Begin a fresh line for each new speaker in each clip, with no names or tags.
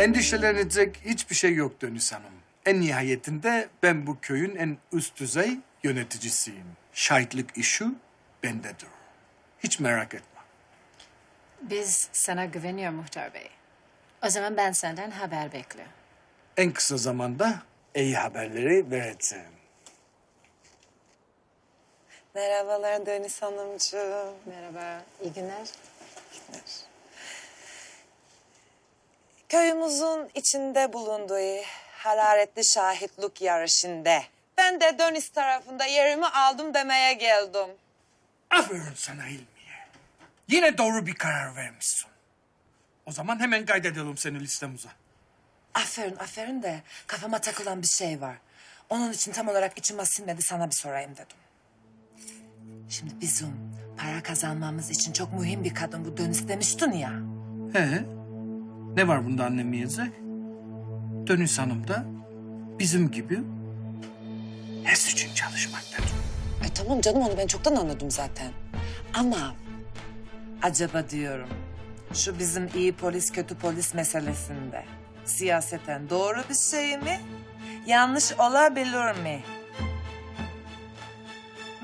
Endişelenecek hiçbir şey yok Dönüs Hanım. En nihayetinde ben bu köyün en üst düzey yöneticisiyim. Şahitlik işi bendedir. Hiç merak etme.
Biz sana güveniyor muhtar bey. O zaman ben senden haber bekliyorum.
En kısa zamanda iyi haberleri vereceğim.
Merhabalar Deniz Hanımcığım.
Merhaba, iyi günler.
Köyümüzün içinde bulunduğu hararetli şahitlik yarışında ben de Deniz tarafında yerimi aldım demeye geldim.
Aferin sana Hilmiye. Yine doğru bir karar vermişsin. O zaman hemen kaydedelim seni listemize.
Aferin aferin de kafama takılan bir şey var. Onun için tam olarak içime sinmedi sana bir sorayım dedim. Şimdi bizim para kazanmamız için çok mühim bir kadın bu Deniz demiştin ya.
He? Ne var bunda anlamayacak? Dönüs Hanım da bizim gibi HES için çalışmaktadır.
E tamam canım onu ben çoktan anladım zaten. Ama acaba diyorum şu bizim iyi polis kötü polis meselesinde siyaseten doğru bir şey mi? Yanlış olabilir mi?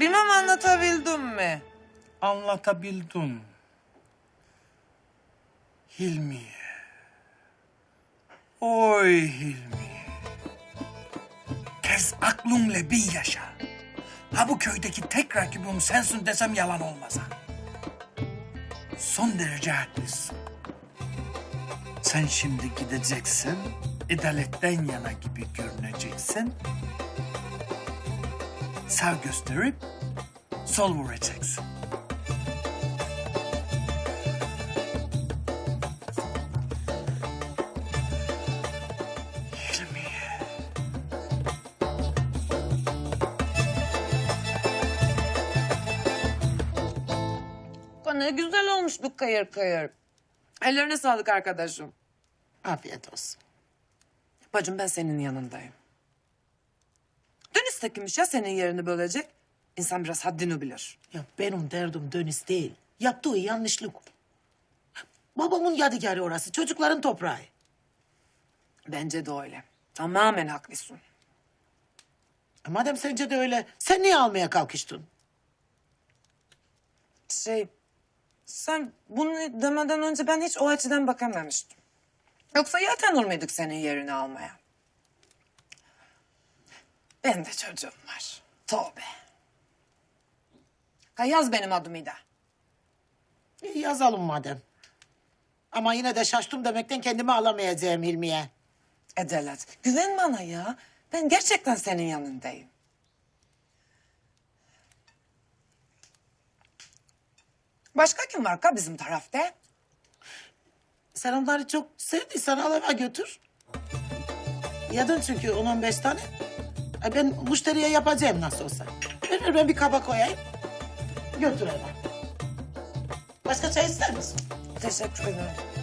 Bilmem anlatabildim mi?
Anlatabildim. Hilmiye. Oy Hilmiye. Tez aklınla bir yaşa. Ha bu köydeki tek rakibim sensin desem yalan olmaz. Son derece haklısın. Sen şimdi gideceksin, adaletten yana gibi görüneceksin. Sağ gösterip sol vuracaksın.
Ne güzel olmuş bu kayır kayır. Ellerine sağlık arkadaşım.
Afiyet olsun.
Bacım ben senin yanındayım. Dönüş de kimmiş ya senin yerini bölecek? İnsan biraz haddini bilir.
Ya benim derdim dönüş değil. Yaptığı yanlışlık. Babamın yadigarı orası. Çocukların toprağı.
Bence de öyle. Tamamen haklısın.
E madem sence de öyle, sen niye almaya kalkıştın?
Şey, sen bunu demeden önce ben hiç o açıdan bakamamıştım. Yoksa yeltenir muyduk senin yerini almaya? Benim de çocuğum var. Tövbe. Ha yaz benim adımı da.
İyi yazalım madem. Ama yine de şaştım demekten kendimi alamayacağım Hilmiye.
Adalet, güven bana ya. Ben gerçekten senin yanındayım. Başka kim var ka bizim tarafta?
Sen onları çok sevdiysen al eve götür. Yedin çünkü 10-15 tane. E ben müşteriye yapacağım nasıl olsa. Ver ben bir kaba koyayım. Götür eve. Başka çay ister misin?
Teşekkür ederim.